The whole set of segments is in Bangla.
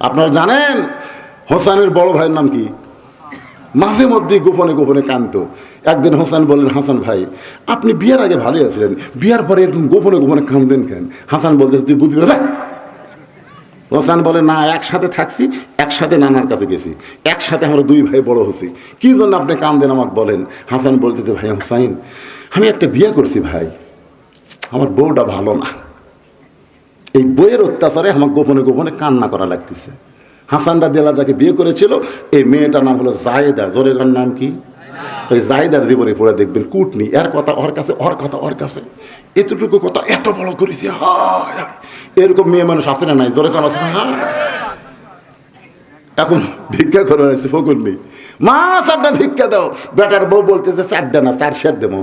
আপনারা জানেন হোসেনের বড় ভাইয়ের নাম কি? মাঝে মধ্যে গোপনে গোপনে কান্ত একদিন হোসেন বললেন, হাসান ভাই, আপনি বিয়ের আগে ভালোই আছিলেন। বিয়ার পরে এরকম গোপনে গোপনে কান্দেন কেন? হাসান বলতে তুই বুঝবি না হোসেন বলে, না, একসাথে থাকছি, একসাথে নানার কাছে গেছি। একসাথে আমরা দুই ভাই বড় হচ্ছি। কী জন্য আপনি কান্দেন আমাকে বলেন? হাসান বলতে ভাই, হোসাইন, আমি একটা বিয়ে করছি, ভাই। আমার বউটা ভালো না। এই বইয়ের অত্যাচারে আমার গোপনে গোপনে কান্না করা লাগতেছে। হাসান রাদিয়াল্লাহ যাকে বিয়ে করেছিল, এই মেয়েটার নাম হলো জায়েদা। জোরেগার নাম কি? ওই জায়েদার জীবনে পড়ে দেখবেন, কুটনি। এর কথা ওর কাছে, ওর কথা ওর কাছে। এতটুকু কথা এত বড় করেছি, হায়। এরকম মেয়ে মানুষ আছে না নাই? জোরে কান আছে না। এখন ভিক্ষা করে আছে, ফকুর নেই। মা চারটা ভিক্ষা দাও। বেটার বউ বলতেছে চারটা না চার শের দেবো।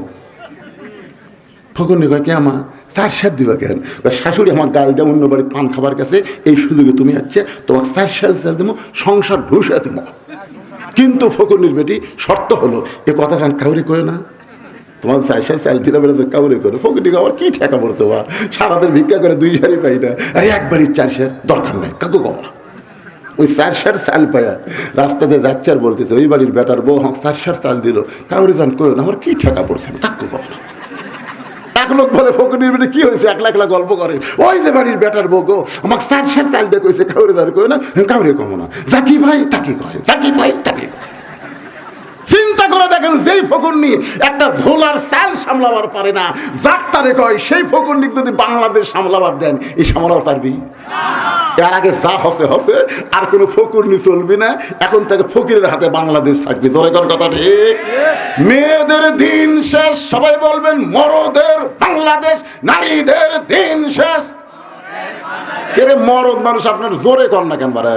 ফকুনি কয় কে আমা চার সার দিবা কেন? শাশুড়ি, আমার গাল দেয় অন্য বাড়ির পান খাবার কাছে। এই সুযোগে তুমি যাচ্ছে তোমার চার সাল চাল দেবো সংসার ঢুসা দেবো কিন্তু ফকুনির বেটি শর্ত হলো, এ কথা খান কাউরি করে না। তোমার চার সাল চাল দিলে বেড়ে তো কাউরি করে ফকুনি আবার কি ঠেকা পড়তো বা সারাদের ভিক্ষা করে দুই সারি পাই না। আরে একবারই চার সার দরকার নাই, কাকু কম না। ওই চার সার চাল পায়া রাস্তাতে যাচ্ছে আর বলতেছে, ওই বাড়ির বেটার বউ আমাকে চার সার চাল দিল। কাউরি জান কই না, আমার কি ঠেকা পড়ছে, কাকু কম না। এক লোক বলে ফকুনির বেটে কি হয়েছে? একলা একলা গল্প করে। ওই যে বাড়ির বেটার বউ গো, আমাকে চার সার চাল কইছে, কাউরে দাঁড় কই না, কাউরে কমো না। জাকি ভাই, তাকে কয়, জাকি ভাই, তাকে কয়। চিন্তা করে দেখেন যেই ফকুন্নি একটা ঝোলার চাল সামলাবার পারে না যাত্তারে কয় সেই ফকুন্নি যদি বাংলাদেশ সামলাবার দেন এই সামলাবার পারবি। এর আগে যা হসে হসে আর কোনো ফকুরনি চলবি না এখন থেকে ফকিরের হাতে বাংলাদেশ থাকবে। জোরে কর কথা ঠিক? মেয়েদের দিন শেষ সবাই বলবেন মরদের বাংলাদেশ নারীদের দিন শেষ। কেরে মরদ মানুষ আপনার জোরে কর না কেন বারে?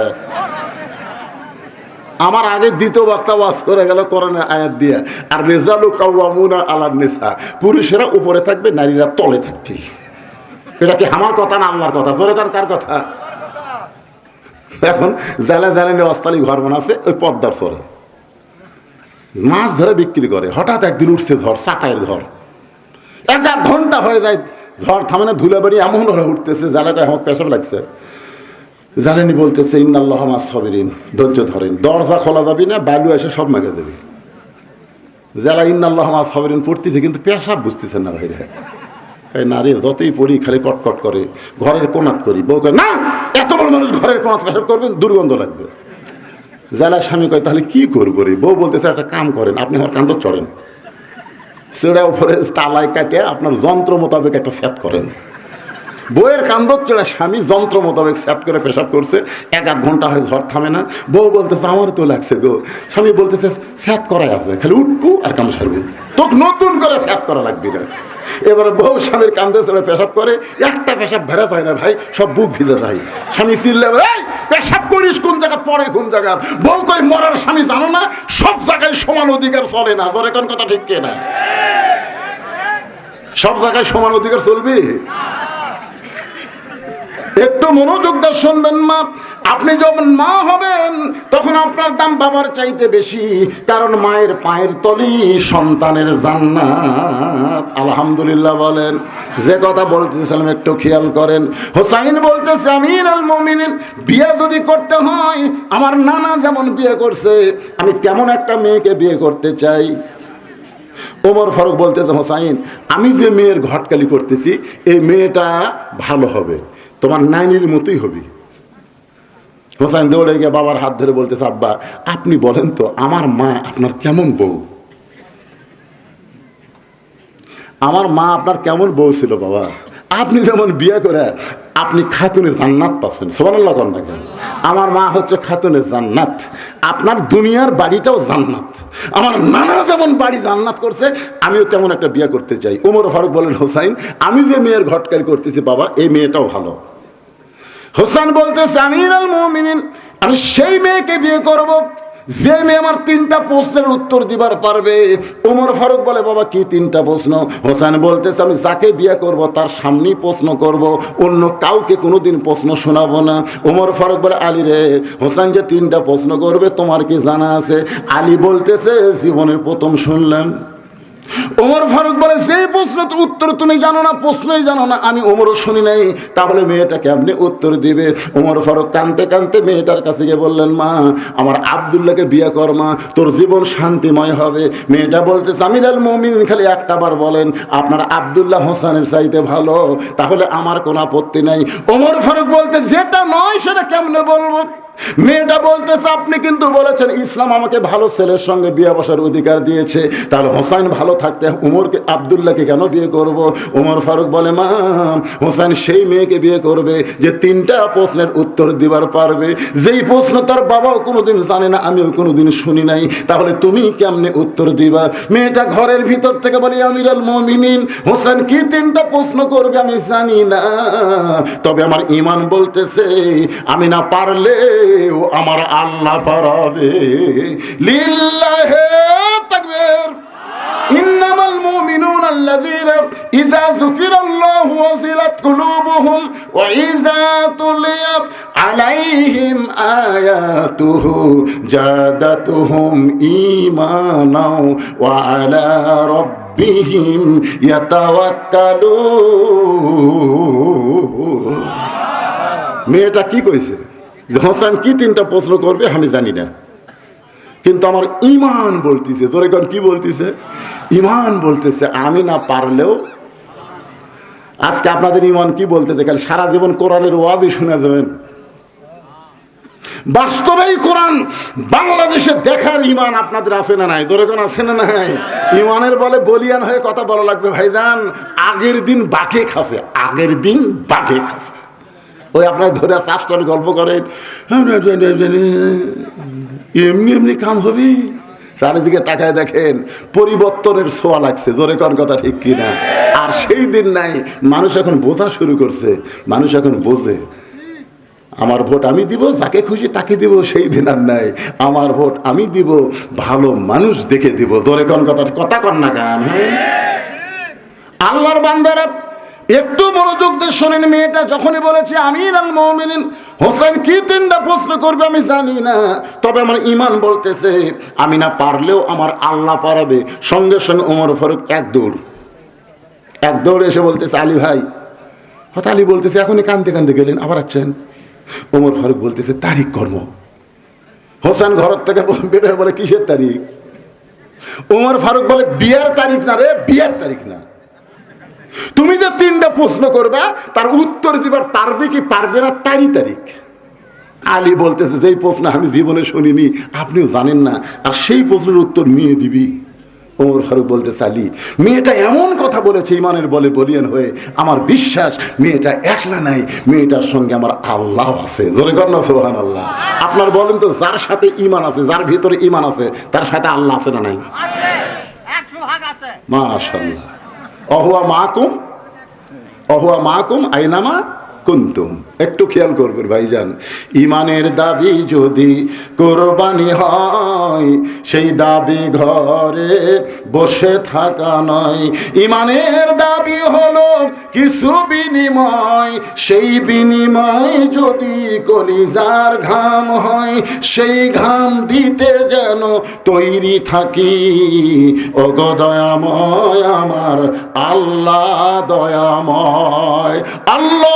আমার আগে দ্বিতীয় বক্তা ওয়াজ করে গেল করোনার আয়াত দিয়ে। আর রেজালু কাউয়ামুনা আলার নেশা পুরুষেরা উপরে থাকবে, নারীরা তলে থাকবে। এটা কি আমার কথা না আল্লাহর কথা? জোরে কার কথা? এখন জেলা জেলানি অস্তালি ঘর বানাচ্ছে, ওই পদ্মার চরে। মাছ ধরে বিক্রি করে। হঠাৎ একদিন উঠছে ঝড় চাকায়ের ঘর। এক ঘণ্টা হয়ে যায়, ঝড় থামে না, ধুলে বাড়ি এমন ওরা উঠতেছে, জ্বালাটা আমার পেশাব লাগছে। জানেনি বলতেছে, ইন্নাল্লাহ মাস সবিরিন। ধৈর্য ধরেন। দরজা খোলা যাবি না, বালু এসে সব মেঘে দেবে। যারা ইন্নাল্লাহ মাস সবিরিন পড়তেছে, কিন্তু পেশাব বুঝতেছে না ভাইরা। কয়, না রে, যতই পড়ি খালি কটকট করে, ঘরের কোনাত করি। বউ কয়, না, এত বড় মানুষ ঘরের কোনাত পেশাব করবেন, দুর্গন্ধ লাগবে। জেলা স্বামী কয়, তাহলে কি করব রে? বউ বলতেছে, একটা কাম করেন, আপনি আমার কান্দ চড়েন। সেটা উপরে তালায় কাটে আপনার যন্ত্র মোতাবেক একটা সেট করেন। বউয়ের কান্দর চড়া স্বামী যন্ত্র মোতাবেক স্যাত করে পেশাব করছে, এক আধ ঘণ্টা হয় ঝড় থামে না। বউ বলতেছে আমার তো লাগছে গো। স্বামী বলতেছে স্যাত করাই আছে, খালি উঠবু আর কাম সারবি। তোকে নতুন করে স্যাত করা লাগবে না। এবারে বউ স্বামীর কান্দে চড়ে পেশাব করে, একটা পেশাব ভেড়া যায় না ভাই, সব বুক ভিজে যায়। স্বামী চিল্লে পেশাব করিস কোন জায়গা পরে কোন জায়গা বউ কই মরার স্বামী জানো না, সব জায়গায় সমান অধিকার চলে না। জোরে কোন কথা ঠিক কে না সব জায়গায় সমান অধিকার চলবি? একটু মনোযোগ দিয়ে শুনবেন মা। আপনি যখন মা হবেন, তখন আপনার দাম বাবার চাইতে বেশি, কারণ মায়ের পায়ের তলি সন্তানের জান্নাত। আলহামদুলিল্লাহ বলেন। যে কথা বলতেছিলাম, একটু খেয়াল করেন। হোসাইন বলতেছে, আমিন আল মমিনিন, বিয়ে যদি করতে হয়, আমার নানা যেমন বিয়ে করছে, আমি কেমন একটা মেয়েকে বিয়ে করতে চাই। ওমর ফারুক বলতেছে, হোসাইন, আমি যে মেয়ের ঘটকালি করতেছি, এই মেয়েটা ভালো হবে। তোমার নাইনির মতোই হবি। হোসাইন দৌড়ে গিয়ে বাবার হাত ধরে বলতেছে, আব্বা, আপনি বলেন তো, আমার মা আপনার কেমন বউ? আমার মা আপনার কেমন বউ ছিল, বাবা? আপনি যেমন বিয়ে করে, আপনি খাতুনে জান্নাত পাচ্ছেন। সোমানাল্লাহ করেন না কেন? আমার মা হচ্ছে খাতুনে জান্নাত। আপনার দুনিয়ার বাড়িটাও জান্নাত। আমার নানা যেমন বাড়ি জান্নাত করছে, আমিও তেমন একটা বিয়ে করতে চাই। উমর ফারুক বলেন, হোসাইন, আমি যে মেয়ের ঘটকারি করতেছি বাবা, এই মেয়েটাও ভালো। হোসেন বলতে আমি সেই মেয়েকে বিয়ে করব। যে মেয়ে আমার তিনটা প্রশ্নের উত্তর দিবার পারবে, ওমর ফারুক বলে, বাবা, কি তিনটা প্রশ্ন? হোসেন বলতেছে, আমি যাকে বিয়ে করব, তার সামনেই প্রশ্ন করব, অন্য কাউকে কোনোদিন প্রশ্ন শোনাবো না। ওমর ফারুক বলে, আলী রে, হোসেন যে তিনটা প্রশ্ন করবে, তোমার কি জানা আছে? আলী বলতেছে, জীবনের প্রথম শুনলাম। ওমর ফারুক বলে যে প্রশ্ন তো উত্তর তুমি জানো না, প্রশ্নই জানো না। আমি ওমরও শুনি নাই। তাহলে মেয়েটা কেমনি উত্তর দিবে ওমর ফারুক কানতে কানতে মেয়েটার কাছে গিয়ে বললেন, মা, আমার আবদুল্লাহকে বিয়ে কর, মা। তোর জীবন শান্তিময় হবে। মেয়েটা বলতে সামিরাল মমিন, খালি একটা বার বলেন, আপনার আবদুল্লাহ হোসেনের চাইতে ভালো। তাহলে আমার কোনো আপত্তি নাই। ওমর ফারুক বলতে যেটা নয়, সেটা কেমনে বলব? মেয়েটা বলতেছে, আপনি কিন্তু বলেছেন ইসলাম আমাকে ভালো ছেলের সঙ্গে বিয়ে বসার অধিকার দিয়েছে। তাহলে হোসাইন ভালো থাকতে উমরকে, আবদুল্লাহকে কেন বিয়ে করব? উমর ফারুক বলে, মা, হোসাইন সেই মেয়েকে বিয়ে করবে যে তিনটা প্রশ্নের উত্তর দিবার পারবে। যেই প্রশ্ন তার বাবাও কোনোদিন জানে না, আমিও কোনোদিন শুনি নাই। তাহলে তুমি কেমনে উত্তর দিবা? মেয়েটা ঘরের ভিতর থেকে বলি, আমিরাল মমিনিন হোসেন কি তিনটা প্রশ্ন করবে আমি জানি না। তবে আমার ইমান বলতেছে, আমি না পারলে আমার আল্লাহ পারাবে লিল্লাহে তাকবীর। ইন্নামাল মুমিনুন আল্লাযীনা ইযা যুকিরাল্লাহু ওয়াসিলাত কুলুবুহুম ওয়া ইযা তুলিয়াত আলাইহিম আয়াতুহু জাদাতুহুম ঈমানাও ওয়া আলা রাব্বিহিম ইয়াতাওয়াক্কালুন। মেয়েটা কি কইছে? হোসেন কি তিনটা প্রশ্ন করবে আমি জানি না। কিন্তু আমার ইমান বলতেছে, তোরে কোন কি বলতেছে? ইমান বলতেছে, আমি না পারলেও আজকে আপনাদের ইমান কি বলতেছে? খালি সারা জীবন কোরআনের ওয়াদই শুনে যাবেন। বাস্তবেই কোরআন বাংলাদেশে দেখার ইমান আপনাদের আছে না নাই? তোরে কোন আছে না নাই? ইমানের বলে বলিয়ান হয়ে কথা বলা লাগবে, ভাইজান, আগের দিন বাঘে খাসে আগের দিন বাঘে খাসে ওই আপনার ধরে চাষটার গল্প করেন। এমনি এমনি কাম হবে। চারিদিকে তাকায় দেখেন, পরিবর্তনের ছোঁয়া লাগছে। জোরে কর কথা ঠিক কিনা? আর সেই দিন নাই, মানুষ এখন বোঝা শুরু করছে। মানুষ এখন বোঝে, আমার ভোট আমি দিব, যাকে খুশি তাকে দিব, সেই দিন আর নাই। আমার ভোট আমি দিব, ভালো মানুষ দেখে দিব। জোরে কন কথা কথা কর না গান হ্যাঁ? আল্লাহর বান্দারা একটু মনোযোগ দিয়ে শোনেন, মেয়েটা যখনই বলেছে আমির আল মমিনিন হোসেন কি তিনটা প্রশ্ন করবে আমি জানি না। তবে আমার ইমান বলতেছে, আমি না পারলেও আমার আল্লাহ পারাবে। সঙ্গে সঙ্গে ওমর ফারুক এক দৌড়। এক দৌড়ে এসে বলতেছে, আলী ভাই। হয়তো আলী বলতেছে, এখনই কান্দতে কান্দতে গেলেন, আবার আছেন ওমর ফারুক বলতেছে, তারিখ কর্ম। হোসেন ঘর থেকে বের হয়ে বলে, কিসের তারিখ? ওমর ফারুক বলে, বিয়ের তারিখ না রে, বিয়ের তারিখ না। তুমি যে তিনটা প্রশ্ন করবা তার উত্তর দিবার পারবে কি পারবে না তারই তারিখ। আলী বলতেছে যেই প্রশ্ন আমি জীবনে শুনিনি আপনিও জানেন না। আর সেই প্রশ্নের উত্তর মেয়ে দিবি। ওমর ফারুক বলতে আলী মেয়েটা এমন কথা বলেছে ইমানের বলে বলিয়ান হয়ে আমার বিশ্বাস মেয়েটা একলা নাই মেয়েটার সঙ্গে আমার আল্লাহ আছে। জোরে কর না সোহান আল্লাহ আপনার বলেন তো যার সাথে ইমান আছে যার ভিতরে ইমান আছে তার সাথে আল্লাহ আছে না নাই? মাশাল্লাহ অহুয়া মাকুম অহুয়া মাকুম আইনামা কুন্তুম। একটু খেয়াল করবেন ভাইজান। ইমানের দাবি যদি কোরবানি হয়, সেই দাবি ঘরে বসে থাকা নয়। ইমানের দাবি হলো কিছু বিনিময়, সেই বিনিময় যদি কলিজার ঘাম হয়, সেই ঘাম দিতে যেন তৈরি থাকি। ও গো দয়াময় আমার, আল্লাহ দয়াময়, আল্লাহ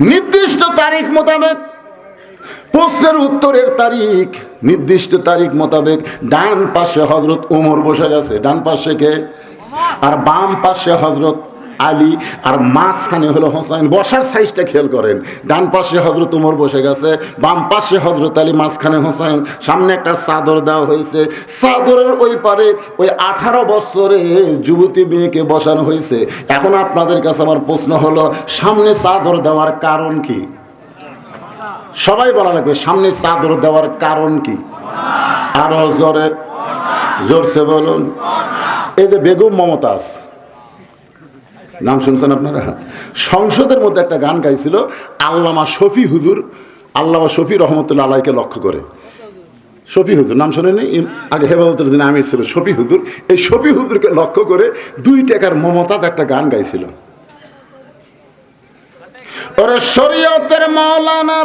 নির্দিষ্ট তারিখ মোতাবেক, প্রশ্নের উত্তরের তারিখ, নির্দিষ্ট তারিখ মোতাবেক ডান পাশে হজরত উমর বসে গেছে। ডান পাশে কে? আর বাম পাশে হজরত আলী আর মাঝখানে হলো হোসাইন। বসার সাইজটা খেয়াল করেন। ডান পাশে হজরত উমর বসে গেছে, বাম পাশে হজরত আলী, মাঝখানে হোসাইন। সামনে একটা চাদর দেওয়া হয়েছে। চাদরের ওই পারে ওই আঠারো বছরে যুবতী মেয়েকে বসানো হয়েছে। এখন আপনাদের কাছে আমার প্রশ্ন হলো, সামনে চাদর দেওয়ার কারণ কি? সবাই বলা লাগবে, সামনে চাদর দেওয়ার কারণ কি? আরও জোরে, জোরসে বলুন। এই যে বেগম মমতাজ নাম শুনছেন আপনারা? সংসদের মধ্যে একটা গান গাইছিল, আল্লামা শফি হুজুর, আল্লামা শফি রহমতুল্লা আলাইকে লক্ষ্য করে। শফি হুজুর, নাম শোনেনি আগে হেফাজতের দিন আমির ছিল, শফি হুজুর। এই শফি হুজুরকে লক্ষ্য করে দুই টাকার মমতাজ একটা গান গাইছিল। ওরে শরীয়তের মাওলানা,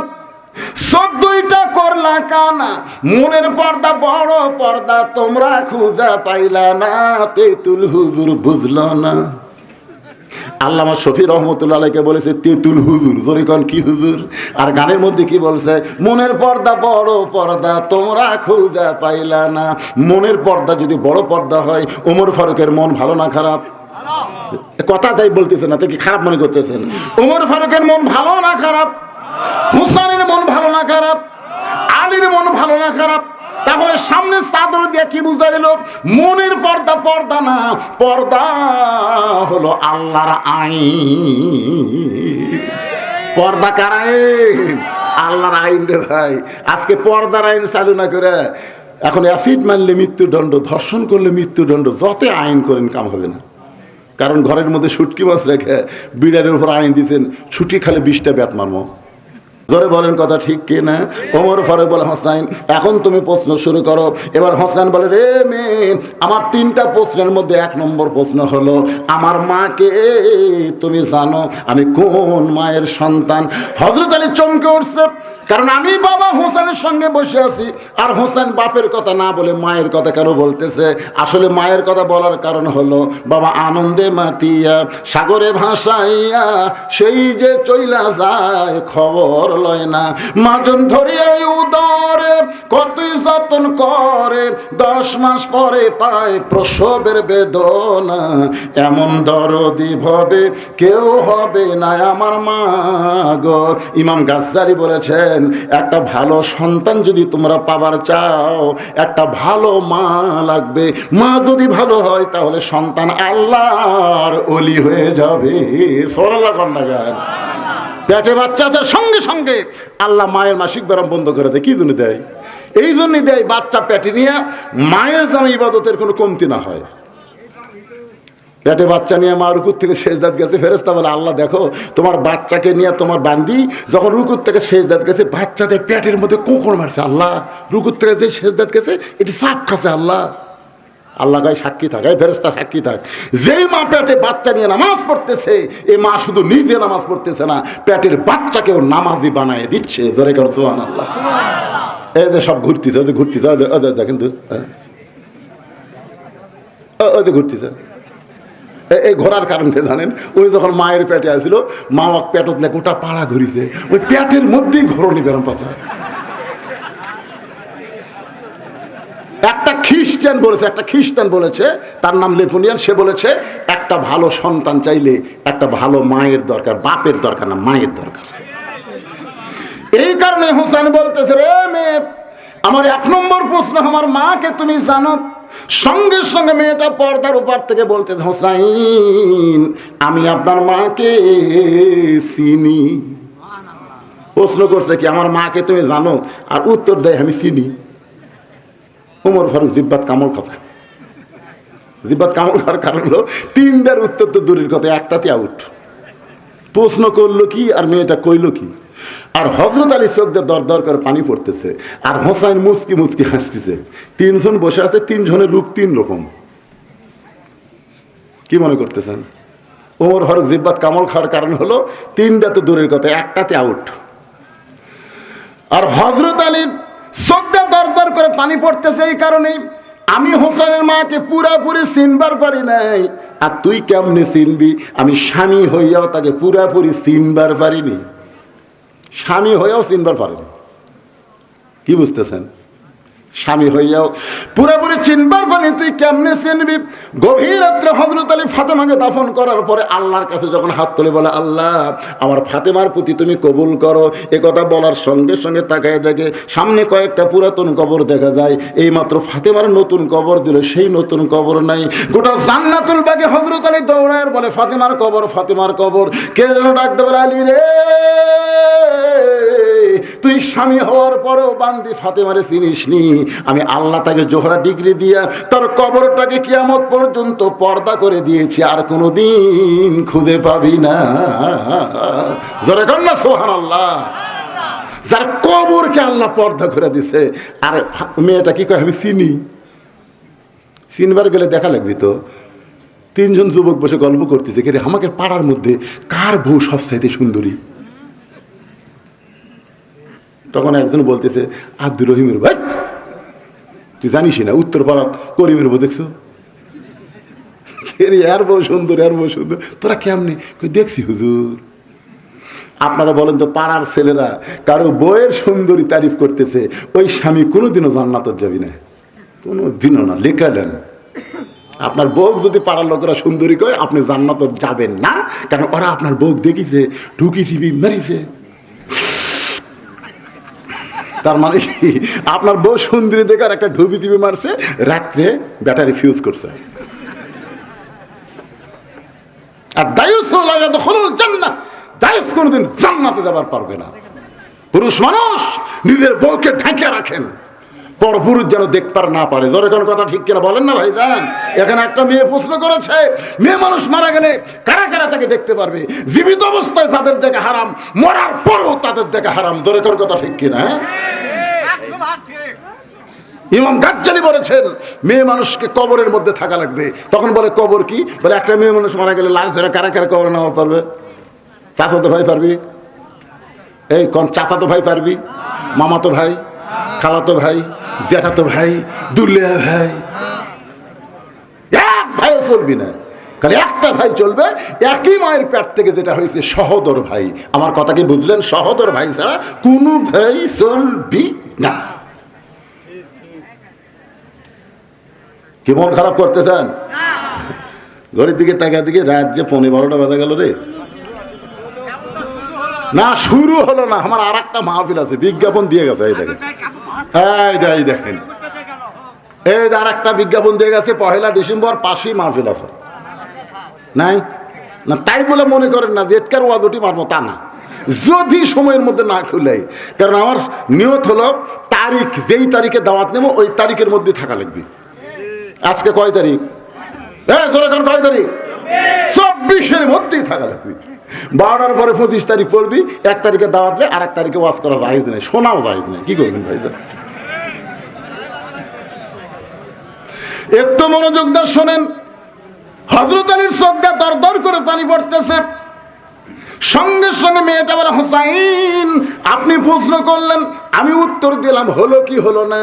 চোদ্দইটা করলা কানা, মনের পর্দা, বড় পর্দা, তোমরা খুঁজা পাইলা না, তেতুল হুজুর বুঝল না। আল্লামা শফি রহমতুল্লাহকে বলেছে, তেতুল হুজুর। জরিকন কি হুজুর? আর গানের মধ্যে কি বলছে, মনের পর্দা বড় পর্দা, তোমরা খুঁজা পাইলা না। মনের পর্দা যদি বড় পর্দা হয়, ওমর ফারুকের মন ভালো না খারাপ? কথা তাই বলতেছেন না, তো কি খারাপ মনে করতেছেন? ওমর ফারুকের মন ভালো না খারাপ? হুসানের মন ভালো না খারাপ? আলীর মন ভালো না খারাপ? তাহলে সামনে চাদর দিয়ে কি বুঝাইলো মনের পর্দা পর্দা না, পর্দা হলো আল্লাহর আইন। পর্দা কার আইন? আল্লাহর আইন রে ভাই। আজকে পর্দার আইন চালু না করে এখন অ্যাসিড মারলে মৃত্যুদণ্ড, ধর্ষণ করলে মৃত্যুদণ্ড যত আইন করেন কাম হবে না। কারণ ঘরের মধ্যে শুটকি মাছ রেখে বিড়ালের উপর আইন দিয়েছেন, ছুটি খালে বিশটা ব্যাত মারমো। ধরে বলেন কথা ঠিক কি না ওমর ফারুক বলে হোসাইন এখন তুমি প্রশ্ন শুরু করো। এবার হোসেন বলে, রে মেয়ে, আমার তিনটা প্রশ্নের মধ্যে এক নম্বর প্রশ্ন হলো, আমার মাকে তুমি জানো আমি কোন মায়ের সন্তান? হজরত আলী চমকে উঠছে, কারণ আমি বাবা হোসেনের সঙ্গে বসে আছি। আর হোসেন বাপের কথা না বলে মায়ের কথা কেন বলতেছে? আসলে মায়ের কথা বলার কারণ হলো, বাবা আনন্দে মাতিয়া, সাগরে ভাসাইয়া, সেই যে চইলা যায় খবর লয় না। মাজন ধরিয়াই উদরে কতই যতন করে, দশ মাস পরে পায় প্রসবের বেদনা। এমন দরদি ভবে কেউ হবে না আমার মা গো। ইমাম গাজ্জারি বলেছেন, একটা ভালো সন্তান যদি তোমরা পাবার চাও, একটা ভালো মা লাগবে। মা যদি ভালো হয়, তাহলে সন্তান আল্লাহর অলি হয়ে যাবে। সরলা কন্যা গান। পেটে বাচ্চা আছে, সঙ্গে সঙ্গে আল্লাহ মায়ের মাসিক বেরাম বন্ধ করে দেয়। কি জন্য দেয়? এই জন্যই দেয় বাচ্চা পেটে নিয়ে মায়ের যেন ইবাদতের কোনো কমতি না হয়। পেটে বাচ্চা নিয়ে মা রুকুর থেকে শেষ দাঁত গেছে ফেরেস্তা বলে, আল্লাহ, দেখো, তোমার বাচ্চাকে নিয়ে তোমার বান্দি যখন রুকুর থেকে শেষ দাঁত গেছে, বাচ্চাদের পেটের মধ্যে কোকড় মারছে, আল্লাহ। রুকুর থেকে যে শেষ দাঁত গেছে, এটি সাপ খাচ্ছে, আল্লাহ। আল্লাহ গায়ে সাক্ষী থাক এই ফেরেস্তা সাক্ষী থাক। যেই মা পেটে বাচ্চা নিয়ে নামাজ পড়তেছে, এই মা শুধু নিজে নামাজ পড়তেছে না, পেটের বাচ্চাকেও নামাজি বানায় দিচ্ছে। জোরে কর সোহান আল্লাহ এই যে সব ঘুরতেছে যে ঘুরতেছে ওই যে- ওই যে দেখেন তো হ্যাঁ। ঘুরতেছে। এই ঘোরার কারণে জানেন, উনি যখন মায়ের পেটে আসছিল মা পেটত লেগে গোটা পাড়া ঘুরিছে। ওই পেটের মধ্যেই ঘরনি বেরম পাশা একটা খ্রিস্টান বলেছে, একটা খ্রিস্টান বলেছে, তার নাম লেপনিয়ান সে বলেছে, একটা ভালো সন্তান চাইলে একটা ভালো মায়ের দরকার, বাপের দরকার না, মায়ের দরকার। এই কারণে হোসেন বলতেছে, রে মেয়ে, আমার এক নম্বর প্রশ্ন, আমার মাকে তুমি জানো? সঙ্গে সঙ্গে মেয়েটা পর্দার উপর থেকে বলতে হোসাইন আমি আপনার মাকে চিনি। প্রশ্ন করছে কি, আমার মাকে তুমি জানো? আর উত্তর দেয়, আমি চিনি। উমর ফারুক জিব্বাত কামল কথা। জিব্বাত কামল করার কারণ হলো তিনটার উত্তর তো দূরের কথা, একটাতে আউট প্রশ্ন করল কি আর মেয়েটা কইলো কি? আর হজরত আলী চোখ দর দর করে পানি পড়তেছে, আর হোসাইন মুচকি মুচকি হাসতেছে। তিনজন বসে আছে, তিনজনের রূপ তিন রকম। কি মনে করতেছেন? ওমর হরক জিব্বাত কামল খাওয়ার কারণ হলো, তিনটা তো দূরের কথা, একটাতে আউট আর হজরত আলীর শ্রদ্ধা দর করে পানি পড়তেছে এই কারণেই। আমি হোসেনের মাকে পুরাপুরি চিনবার পারি নাই। আর তুই কেমনে চিনবি? আমি স্বামী হইয়াও তাকে পুরাপুরি চিনবার পারিনি। স্বামী হয়েও চিনবার পারিনি। কি বুঝতেছেন? স্বামী হইয়াও। পুরোপুরি চিনবার পানি তুই কেমনে চিনবি? গভীর রাত্রে হজরত আলী ফাতেমাকে দাফন করার পরে আল্লাহর কাছে যখন হাত তুলে বলে, আল্লাহ, আমার ফাতেমার প্রতি তুমি কবুল করো। এ কথা বলার সঙ্গে সঙ্গে তাকায় দেখে সামনে কয়েকটা পুরাতন কবর দেখা যায়। এই মাত্র ফাতেমার নতুন কবর দিল, সেই নতুন কবর নাই। গোটা জান্নাতুল বাগে হজরত আলী দৌড়ায় বলে, ফাতেমার কবর ফাতেমার কবর। কে যেন ডাকতে বলে, আলী রে, তুই স্বামী হওয়ার পরেও বান্দি ফাতেমারে চিনিস নি আমি আল্লাহ তাকে জোহরা ডিগ্রি দিয়া তার কবরটাকে কিয়ামত পর্যন্ত পর্দা করে দিয়েছি আর কোনোদিন খুঁজে পাবি না। জোরে কর না সোহান আল্লাহ যার কবরকে আল্লাহ পর্দা করে দিছে আর মেয়েটা কি কয় আমি চিনি। চিনবার গেলে দেখা লাগবি তো। তিনজন যুবক বসে গল্প করতেছে কে রে, আমাকে পাড়ার মধ্যে কার বউ সবচাইতে সুন্দরী? তখন একজন বলতেছে আব্দুর রহিমের ভাই তুই জানিস না উত্তর পাড়া করিমের বউ দেখছ? আর বউ সুন্দর আর বউ সুন্দর। তোরা কেমনি? দেখছি হুজুর। আপনারা বলেন তো, পাড়ার ছেলেরা কারও বইয়ের সুন্দরী তারিফ করতেছে, ওই স্বামী কোনোদিনও জান্নাতত যাবি না। কোনো দিনও না লেখালেন আপনার বউ যদি পাড়ার লোকেরা সুন্দরী কয়, আপনি জান্নাত যাবেন না, কারণ ওরা আপনার বউ দেখিছে, ঢুকিছি মেরিছে। তার মানে কি? আপনার বউ সুন্দরী দেখার একটা ঢুবি টিপি মারছে, রাত্রে ব্যাটারি ফিউজ করছে। আর দায়ুস জান্নাত। দায়ুস কোনোদিন জান্নাতে যাবার পারবে না। পুরুষ মানুষ নিজের বউকে ঢেকে রাখেন। পরপুরুষ যেন দেখতে না পারে। জোরে কোনো কথা ঠিক কিনা বলেন না ভাইজান? এখানে একটা মেয়ে প্রশ্ন করেছে, মেয়ে মানুষ মারা গেলে কারা কারা তাকে দেখতে পারবে? জীবিত অবস্থায় তাদের দেখে হারাম, মরার পরও তাদের দেখে হারাম। জোরে কোনো কথা ঠিক কিনা হ্যাঁ? ইমাম গাজ্জালি বলেছেন, মেয়ে মানুষকে কবরের মধ্যে থাকা লাগবে। তখন বলে, কবর কি? বলে, একটা মেয়ে মানুষ মারা গেলে লাশ ধরে কারা কারা কবরে নেওয়া পারবে? চাচাতো ভাই পারবি? এই কোন চাচাতো ভাই পারবি? মামাতো ভাই? খালাতো ভাই, জ্যাঠাতো ভাই, দুলিয়া ভাই। এক ভাইও চলবি না। কারণ একটা ভাই চলবে, একই মায়ের পেট থেকে যেটা হয়েছে, সহদর ভাই। আমার কথা কি বুঝলেন? সহদর ভাই ছাড়া কোনো ভাই চলবি না। কি মন খারাপ করতেছেন? ঘরের দিকে তাকা দিকে রাত যে পনেরো বারোটা বাজা গেল রে। না, শুরু হলো না। আমার আর একটা মাহফিল আছে, বিজ্ঞাপন দিয়ে গেছে, এই দেখেন। দে- এই দেখেন। এই আর একটা বিজ্ঞাপন দিয়ে গেছে, পহেলা ডিসেম্বর পাশেই মাহফিল আছে। নাই? না, তাই বলে মনে করেন না যে এটকার ওয়াজটি মারবো, তা না। যদি সময়ের মধ্যে না খুলে, কারণ আমার নিয়ত হলো তারিখ, যেই তারিখে দাওয়াত নেব, ওই তারিখের মধ্যে থাকা লাগবে। আজকে কয় তারিখ? হ্যাঁ কয় তারিখ? চব্বিশের মধ্যেই থাকা লাগবে। বারোটার পরে পঁচিশ তারিখ পড়বি, এক তারিখে দাওয়াত দেয় আর এক তারিখে ওয়াজ করা যায় নেই, শোনাও যায় নেই। কি করবেন ভাই একটু মনোযোগ দিয়ে শোনেন। হজরত আলীর চোখটা দর দর করে পানি পড়তেছে। সঙ্গে সঙ্গে মেয়েটা বলে, হোসাইন আপনি প্রশ্ন করলেন, আমি উত্তর দিলাম, হলো কি হলো না?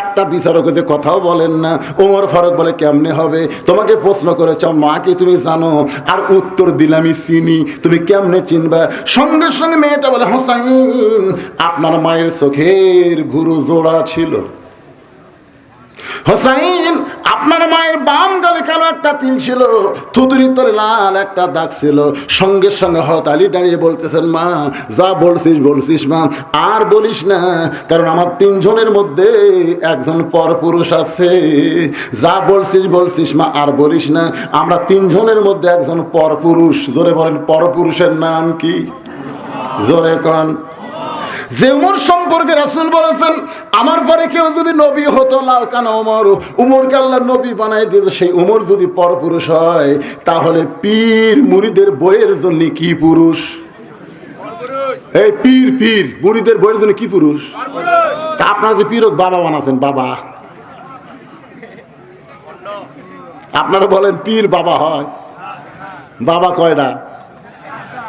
একটা বিচারক যে কথাও বলেন না। ওমর ফারুক বলে, কেমনে হবে? তোমাকে প্রশ্ন করেছ মাকে তুমি জানো? আর উত্তর দিলামই চিনি। তুমি কেমনে চিনবা? সঙ্গে সঙ্গে মেয়েটা বলে, হোসাইন, আপনার মায়ের চোখের ভুরু জোড়া ছিল। হোসাইন, আপনার মায়ের বাম গালে কালো একটা তিল ছিল? থুতুরির তলে লাল একটা দাগ ছিল। সঙ্গে সঙ্গে হত আলী দাঁড়িয়ে বলতেছেন, মা, যা বলছিস বলছিস, মা। আর বলিস না, কারণ আমার তিনজনের মধ্যে একজন পরপুরুষ আছে। যা বলছিস বলছিস, মা, আর বলিস না। আমরা তিনজনের মধ্যে একজন পরপুরুষ। জোরে বলেন, পরপুরুষের নাম কি? জোরে কন। যে উমর সম্পর্কে রাসুল বলেছেন, আমার পরে কেউ যদি নবী হতো, লাল কেন উমর উমরকে আল্লাহ নবী বানাই দিত, সেই উমর যদি পরপুরুষ হয়, তাহলে পীর মুড়িদের বইয়ের জন্য কি পুরুষ? এই পীর পীর, মুড়িদের বইয়ের জন্য কি পুরুষ? তা আপনারা যে পীরক বাবা বানাচ্ছেন বাবা। আপনারা বলেন, পীর বাবা হয়। বাবা কয়টা?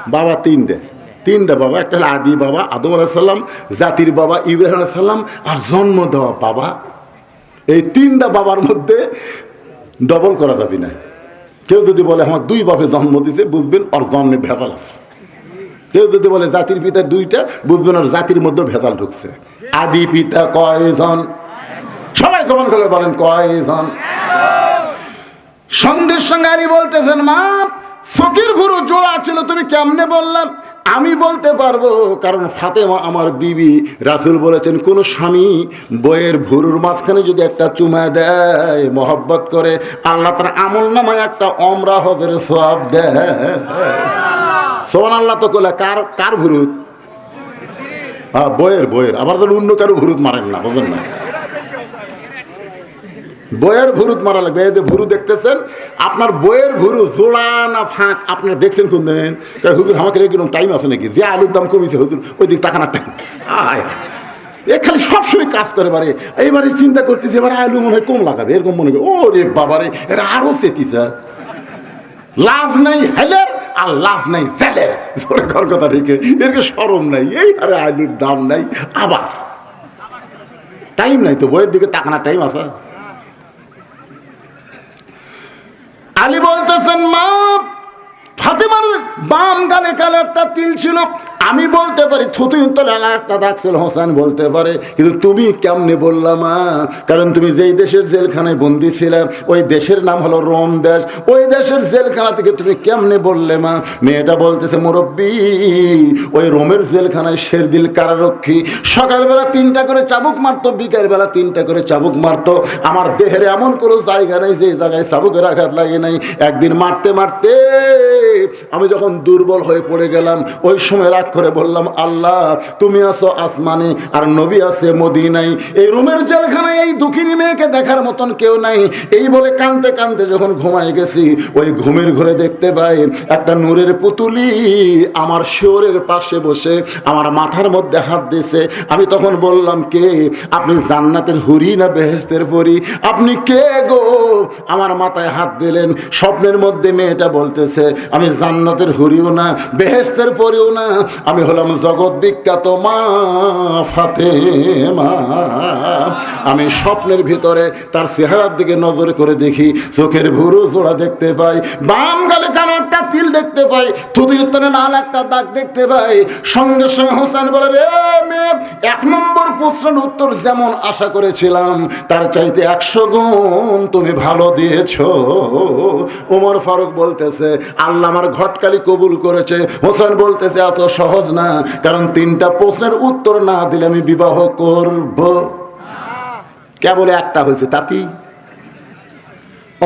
বাবা তিনটে। তিনটা বাবা, একটা হলো আদি বাবা, আদম আলাইসাল্লাম জাতির বাবা, ইব্রাহিম আলাইসাল্লাম আর জন্ম দেওয়া বাবা। এই তিনটা বাবার মধ্যে ডবল করা যাবে না। কেউ যদি বলে, আমার দুই বাপে জন্ম দিছে, বুঝবেন ওর জন্মে ভেজাল আছে। কেউ যদি বলে, জাতির পিতা দুইটা, বুঝবেন ওর জাতির মধ্যে ভেজাল ঢুকছে। আদি পিতা কয়জন? সবাই জমান করে বলেন, কয়জন? সন্ধ্যের সঙ্গে আলী বলতেছেন, মা ফকির গুরু জোড়া ছিল, তুমি কেমনে বললাম? আমি বলতে পারব, কারণ ফাতেমা আমার বিবি। রাসুল বলেছেন, কোন স্বামী বইয়ের ভুরুর মাঝখানে যদি একটা চুমা দেয়, মহব্বত করে, আল্লাহ তার আমল নামায় একটা অমরা হজের সব দেয়। সোমান আল্লাহ তো কোলে কার কার ভুরুত? হ্যাঁ বইয়ের বইয়ের। আবার যেন অন্য কারও ভুরুত মারেন না, বুঝলেন না? বইয়ের ভুরুত মারা লাগবে। এই যে ভুরু দেখতেছেন, আপনার বইয়ের ভুরু জোড়া না ফাঁক, আপনারা দেখছেন কোন দিন? হুজুর, আমাকে এরকম টাইম আছে নাকি? যে আলুর দাম কমিছে, হুজুর ওই দিক তাকানোর টাইম আয় এ খালি সবসময় কাজ করে বারে। এইবারে চিন্তা করতেছে, এবার আলু মনে হয় কম লাগাবে, এরকম মনে করে ও রে বাবারে, এরা আরও চেতিছে লাভ নাই হেলের আর লাভ নাই জেলের জোরে কথা ঠিক এর সরম নাই, এই আরে আলুর দাম নাই, আবার। টাইম নাই তো, বইয়ের দিকে তাকানোর টাইম আছে। আলী বলতেছেন মা ফাতেমার বাম গালে একটা তিল ছিল। আমি বলতে পারি দাগ হোসেন বলতে পারে। কিন্তু তুমি কেমনে বললাম মা? কারণ তুমি যেই দেশের জেলখানায় বন্দি ছিলে, ওই দেশের নাম হলো রোম দেশ। ওই দেশের জেলখানা থেকে তুমি কেমনে বললে, মা? মেয়েটা বলতেছে, মুরব্বী, ওই রোমের জেলখানায় শেরদিল কারারক্ষী। সকালবেলা তিনটা করে চাবুক মারতো, বিকালবেলা তিনটা করে চাবুক মারতো। আমার দেহের এমন কোনো জায়গা নেই, যে জায়গায় চাবুকের আঘাত লাগে নাই। একদিন মারতে মারতে আমি যখন দুর্বল হয়ে পড়ে গেলাম, ওই সময় রাগ করে বললাম, আল্লাহ, তুমি আছো আসমানে আর নবী আছে মদিনাই এই রুমের জেলখানায় এই দুঃখিনী মেয়েকে দেখার মতন কেউ নাই। এই বলে কানতে কানতে যখন ঘুমায় গেছি, ওই ঘুমের ঘরে দেখতে পাই একটা নূরের পুতুলি আমার শিওরের পাশে বসে আমার মাথার মধ্যে হাত দিয়েছে। আমি তখন বললাম, কে? আপনি জান্নাতের হুরি না বেহেস্তের পরি? আপনি কে গো? আমার মাথায় হাত দিলেন। স্বপ্নের মধ্যে মেয়েটা বলতেছে, আমি জান্নাতের হুরিও না বেহেস্তের পরিও না আমি হলাম জগৎ বিখ্যাত মা ফাতে মা আমি স্বপ্নের ভিতরে তার চেহারার দিকে নজর করে দেখি, চোখের ভুরু জোড়া দেখতে পাই। বাম গালে কানে তিল দেখতে পাই থুতির উত্তরে লাল একটা দাগ দেখতে পাই। সঙ্গে সঙ্গে হোসেন বলে রে মেয়ে এক নম্বর প্রশ্নের উত্তর যেমন আশা করেছিলাম তার চাইতে একশো গুণ তুমি ভালো দিয়েছ। ওমর ফারুক বলতেছে আল্লাহ আমার ঘটকালি কবুল করেছে। হোসেন বলতেছে এত সহজ না কারণ তিনটা প্রশ্নের উত্তর না দিলে আমি বিবাহ করব। কেবল একটা হয়েছে তাতেই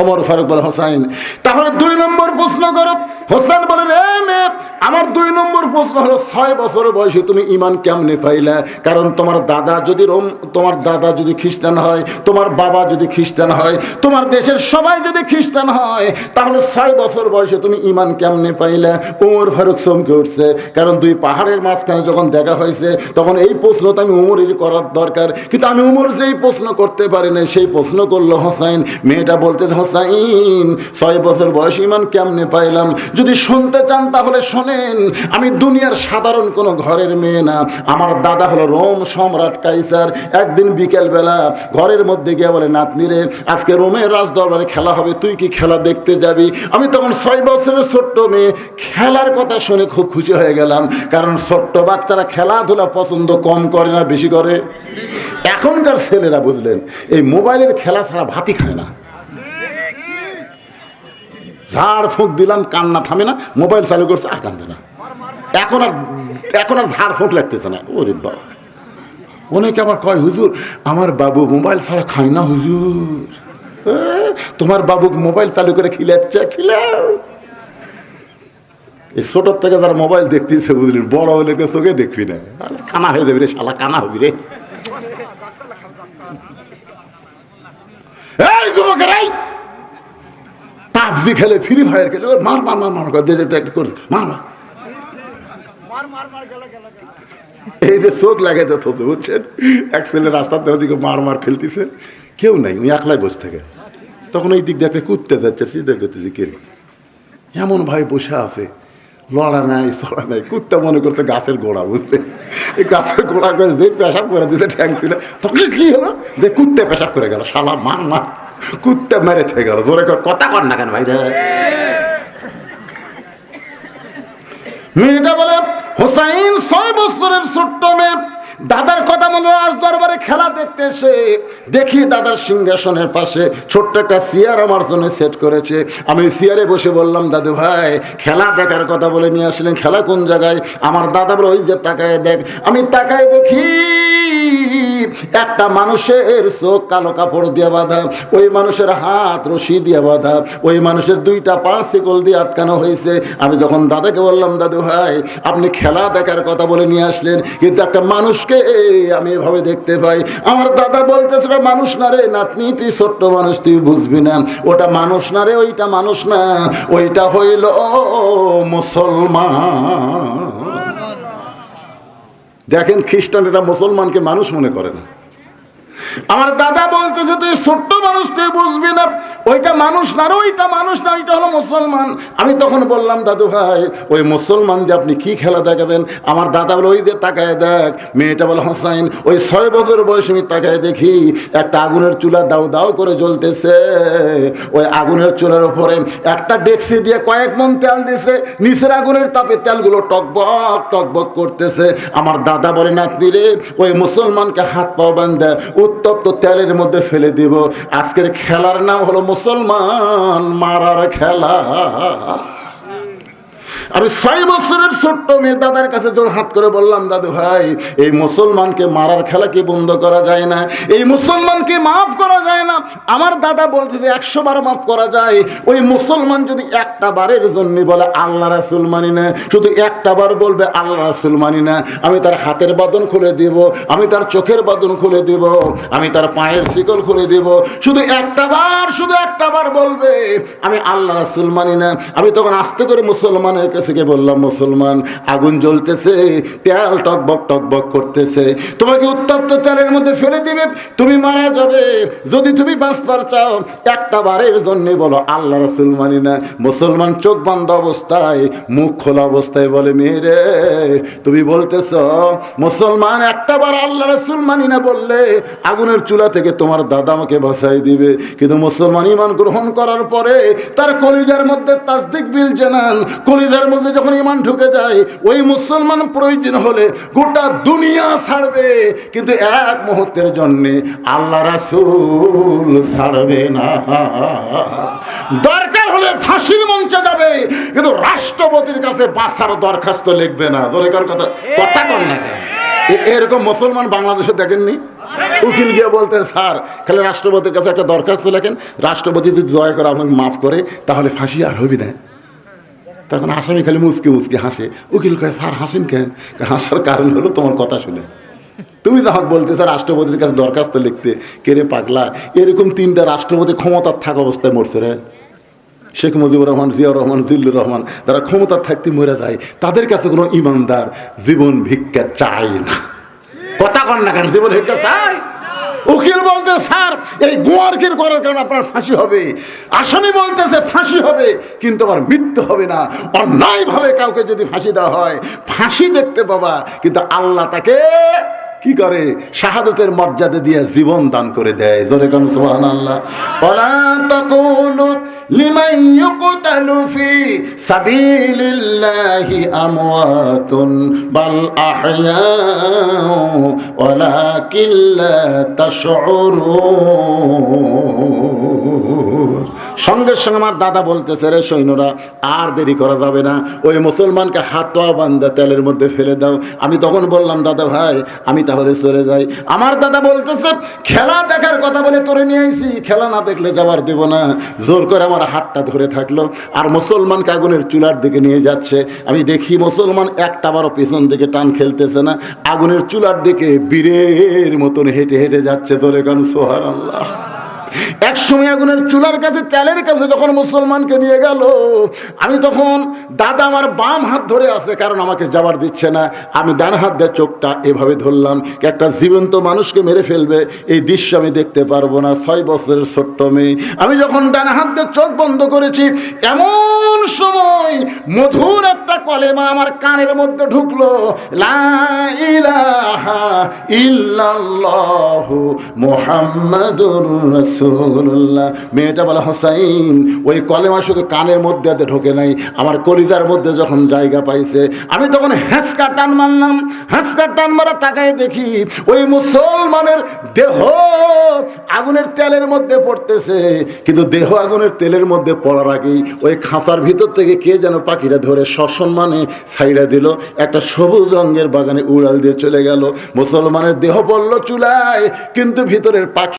অমর ফারুক বলে হোসাইন। তাহলে দুই নম্বর প্রশ্ন করো। হোসেন বলে রে মেয়ে আমার দুই নম্বর প্রশ্ন হলো, ছয় বছর বয়সে তুমি ইমান কেমনে পাইলা? কারণ তোমার দাদা যদি রোম, তোমার দাদা যদি খ্রিস্টান হয়, তোমার বাবা যদি খ্রিস্টান হয়, তোমার দেশের সবাই যদি খ্রিস্টান হয়, তাহলে ছয় বছর বয়সে তুমি ইমান কেমনে পাইলা? ওমর ফারুক চমকে উঠছে, কারণ দুই পাহাড়ের মাঝখানে যখন দেখা হয়েছে, তখন এই প্রশ্ন তো আমি উমরের করার দরকার। কিন্তু আমি উমর যেই প্রশ্ন করতে পারি না সেই প্রশ্ন করল হোসাইন। মেয়েটা বলতে, হোসাইন, ছয় বছর বয়সে ইমান কেমনে পাইলাম? যদি শুনতে চান তাহলে শোনেন আমি দুনিয়ার সাধারণ কোনো ঘরের মেয়ে না। আমার দাদা হলো রোম সম্রাট কাইসার। একদিন বিকেলবেলা ঘরের মধ্যে গিয়ে বলে, নাতনি রে, আজকে রোমের রাজ দরবারে খেলা হবে, তুই কি খেলা দেখতে যাবি? আমি তখন ছয় বছরের ছোট্ট মেয়ে, খেলার কথা শুনে খুব খুশি হয়ে গেলাম, কারণ ছোট্ট বাচ্চারা খেলাধুলা পছন্দ কম করে না, বেশি করে। এখনকার ছেলেরা বুঝলেন, এই মোবাইলের খেলা ছাড়া ভাতই খায় না। ঝাড় ফুঁক দিলাম, কান্না থামে না, মোবাইল চালু করছে, আর কান্দে না। এখন আর এখন আর ঝাড় ফুঁক লাগতেছে না। ওরে বাবা। অনেকে আবার কয়, হুজুর, আমার বাবু মোবাইল ছাড়া খায় না, হুজুর। তোমার বাবু মোবাইল চালু করে খিলাচ্ছে, খিলাও। এই ছোটোর থেকে যারা মোবাইল দেখতেছে বুঝলেন বড় হলে চোখে দেখবি না। কানা হয়ে যাবি রে, শালা, কানা হবি রে। এই যুবকের, এই পাবজি খেলে ফ্রি ফায়ার খেলে ওর মার মার মার মার করে দে দে, দে, একটু করছে মার মার। এই যে চোখ লাগাই হচ্ছে বুঝছেন? এক ছেলে রাস্তার ধারে দিকে মার মার খেলতেছে। কেউ নাই ওই একলাই বসে থাকে। তখন ওই দিক দেখতে কুদতে যাচ্ছে সিধা করতেছে কে এমন ভাই বসে আছে লড়া নাই চড়া নাই কুত্তা মনে করছে গাছের গোড়া বুঝতে এই গাছের গোড়া করে যে পেশাব করে দিতে ঠ্যাং তুলে তখন কি হলো? যে কুত্তে পেশাব করে গেল শালা মার মার। কুত্তে মেরে থেকে গেল। জোরে কর, কথা কর না কেন ভাই মেয়েটা বলে, হোসাইন, ছয় বছরের ছোট্ট মেয়ে, দাদার কথা মনে আজ দরবারে খেলা দেখতে এসে দেখি দাদার সিংহাসনের পাশে ছোট্ট একটা চেয়ার আমার জন্য সেট করেছে। আমি চেয়ারে বসে বললাম, দাদু ভাই, খেলা দেখার কথা বলে নিয়ে আসলেন, খেলা কোন জায়গায়? আমার দাদা বলে, ওই যে তাকায় দেখ। আমি তাকায় দেখি একটা মানুষের চোখ কালো কাপড় দিয়ে বাঁধা, ওই মানুষের হাত রশি দিয়ে বাঁধা, ওই মানুষের দুইটা পা শিকল দিয়ে আটকানো হয়েছে। আমি যখন দাদাকে বললাম, দাদু ভাই, আপনি খেলা দেখার কথা বলে নিয়ে আসলেন, কিন্তু একটা মানুষকে আমি এভাবে দেখতে পাই। আমার দাদা বলতেছে, "ওটা মানুষ না রে, নাতনি, তুই ছোট্ট মানুষ, তুই বুঝবি না। ওটা মানুষ না রে, ওইটা মানুষ না, ওইটা হইল মুসলমান। দেখেন খ্রিস্টানেরা মুসলমানকে মানুষ মনে করে না। আমার দাদা বলতেছে তুই ছোট্ট মানুষ তুই বুঝবি না। ওইটা মানুষ না রে, ওইটা মানুষ না ওইটা হলো মুসলমান। আমি তখন বললাম দাদু ভাই ওই মুসলমান যে আপনি কি খেলা দেখাবেন? আমার দাদা বলে ওই যে তাকায় দেখ। মেয়েটা বলে হোসাইন ওই ছয় বছর বয়সে আমি তাকায় দেখি একটা আগুনের চুলা দাও দাও করে জ্বলতেছে। ওই আগুনের চুলার উপরে একটা ডেক্সি দিয়ে কয়েক মন তেল দিছে নিচের আগুনের তাপে তেলগুলো টকবক টকবক করতেছে। আমার দাদা বলে নাতনি রে ওই মুসলমানকে হাত পা বান্ধে উত্তপ্ত তেলের মধ্যে ফেলে দিব। আজকের খেলার নাম হলো মুসলমান মারার খেলা। আমি ছয় বছরের ছোট্ট মেয়ে দাদার কাছে জোর হাত করে বললাম, দাদু ভাই, এই মুসলমানকে মারার খেলা কি বন্ধ করা যায় না? এই মুসলমানকে মাফ করা যায় না। আমার দাদা বলছে যে, একশো বার মাফ করা যায়। ওই মুসলমান যদি একটা বারের জন্য বলে, আল্লাহ রাসুল মানি না, শুধু একটা বার বলবে, আল্লাহ রাসুল মানি না। আমি তার হাতের বাদন খুলে দিব, আমি তার চোখের বাদন খুলে দিব, আমি তার পায়ের শিকল খুলে দিব। শুধু একটা বার, শুধু একটা বার বলবে, আমি আল্লাহ রাসুল মানি না। আমি তখন আস্তে করে মুসলমানের কাছে গিয়ে বললাম, মুসলমান, আগুন জ্বলতেছে, তেল টকবক টকবক করতেছে। তোমাকে উত্তপ্ত তেলের মধ্যে ফেলে দিবে, তুমি মারা যাবে। যদি তুমি বাঁচবার চাও, একটা বারের জন্য বলো, আল্লাহ রাসুল মানি না। মুসলমান চোখ বন্ধ অবস্থায়, মুখ খোলা অবস্থায় বলে, মেয়েরে, তুমি বলতেছ, মুসলমান একটা বার আল্লাহ রাসুল মানি না বললে আগুনের চুলা থেকে তোমার দাদা আমাকে বাঁচাই দিবে। কিন্তু মুসলমান ইমান গ্রহণ করার পরে তার কলিজার মধ্যে তাসদিক বিল জানান কলিজার মধ্যে যখন ইমান ঢুকে যায়, ওই মুসলমান প্রয়োজন হলে গোটা দুনিয়া ছাড়বে। কিন্তু এক মুহূর্তের জন্যে আল্লাহ রাসুল ছাড়বে না। দরকার হলে ফাঁসির মঞ্চে যাবে, কিন্তু রাষ্ট্রপতির কাছে বাঁচার দরখাস্ত লিখবে না। দরকার কথা কথা কর না? এরকম মুসলমান বাংলাদেশে দেখেননি? উকিল গিয়ে বলতে স্যার, খালি রাষ্ট্রপতির কাছে একটা দরখাস্ত লেখেন। রাষ্ট্রপতি যদি দয়া করে আপনাকে মাফ করে, তাহলে ফাঁসি আর হবি না। তখন আসামি খালি মুচকি মুচকি হাসে। উকিল কয়, স্যার, হাসেন কেন? হাসার কারণ হলো তোমার কথা শুনে। তুমি যখন বলতেছে রাষ্ট্রপতির কাছে দরখাস্ত লিখতে। কে রে পাগলা? এরকম তিনটা রাষ্ট্রপতি ক্ষমতার থাকা অবস্থায় মরছে রে। শেখ মুজিবুর রহমান, জিয়াউর রহমান, জিল্লুর রহমান, যারা ক্ষমতার থাকতে মরে যায়, তাদের কাছে কোনো ইমানদার জীবন ভিক্ষা চায় না। কথা কন না কেন? জীবন ভিক্ষা চায় উকিল বলতে স্যার এই গোয়ার্কের করার কারণে আপনার ফাঁসি হবে। আসামি বলতেছে ফাঁসি হবে, কিন্তু আমার মৃত্যু হবে না। অন্যায়ভাবে কাউকে যদি ফাঁসি দেওয়া হয়, ফাঁসি দেখতে পাবা, কিন্তু আল্লাহ তাকে কি করে? শাহাদতের মর্যাদা দিয়ে জীবন দান করে দেয়। জোরে কোন ওয়ালা তাকুলু লিমান ইউকতালু ফি সাবিলিল্লাহি আমওয়াতুন বাল আহয়াউ ওয়ালাকিন লা তাশউরুন। সঙ্গে সঙ্গে আমার দাদা বলতেছে, রে সৈন্যরা, আর দেরি করা যাবে না। ওই মুসলমানকে হাত পা বান্ধা তেলের মধ্যে ফেলে দাও। আমি তখন বললাম, দাদা ভাই, আমি তাহলে চলে যাই। আমার দাদা বলতেছে, খেলা দেখার কথা বলে তোরে নিয়ে আইছি, খেলা না দেখলে যাবার দেব না। জোর করে আমার হাতটা ধরে থাকল, আর মুসলমানকে আগুনের চুলার দিকে নিয়ে যাচ্ছে। আমি দেখি মুসলমান একটা বারো পেছন দিকে টান খেলতেছে না, আগুনের চুলার দিকে বীরের মতন হেঁটে হেঁটে যাচ্ছে তোরে গান সোহার আল্লাহ এক সময় আগুনের চুলার কাছে, তেলের কাছে যখন মুসলমানকে নিয়ে গেল, আমি তখন, দাদা, আমার বাম হাত ধরে আছে, কারণ আমাকে যাবার দিচ্ছে না। আমি ডান হাত দিয়ে চোখটা এভাবে ধরলাম একটা জীবন্ত মানুষকে মেরে ফেলবে, এই দৃশ্য আমি দেখতে পারব না, ছয় বছরের ছোট্ট মেয়ে। আমি যখন ডান হাত দিয়ে চোখ বন্ধ করেছি, এমন সময় মধুর একটা কলেমা আমার কানের মধ্যে ঢুকলো ইল্লাল্লাহু মুহাম্মাদুর রাসূলুল্লাহ। মেয়েটা বলে, হোসাইন, ওই কলেমা শুধু কানের মধ্যে এতে ঢোকে নাই, আমার কলিজার মধ্যে যখন জায়গা পাইছে, আমি তখন হ্যাঁচকা টান মারলাম হ্যাঁচকা টান মারা তাকায় দেখি, ওই মুসলমানের দেহ আগুনের তেলের মধ্যে পড়তেছে। কিন্তু দেহ আগুনের তেলের মধ্যে পড়ার আগেই ওই খাঁচার ভিতর থেকে কে যেন পাখিটা ধরে সসম্মানে ছাইড়া দিল, একটা সবুজ রঙের বাগানে উড়াল দিয়ে চলে গেল। মুসলমানের দেহ পড়ল চুলায়, কিন্তু ভিতরের পাখি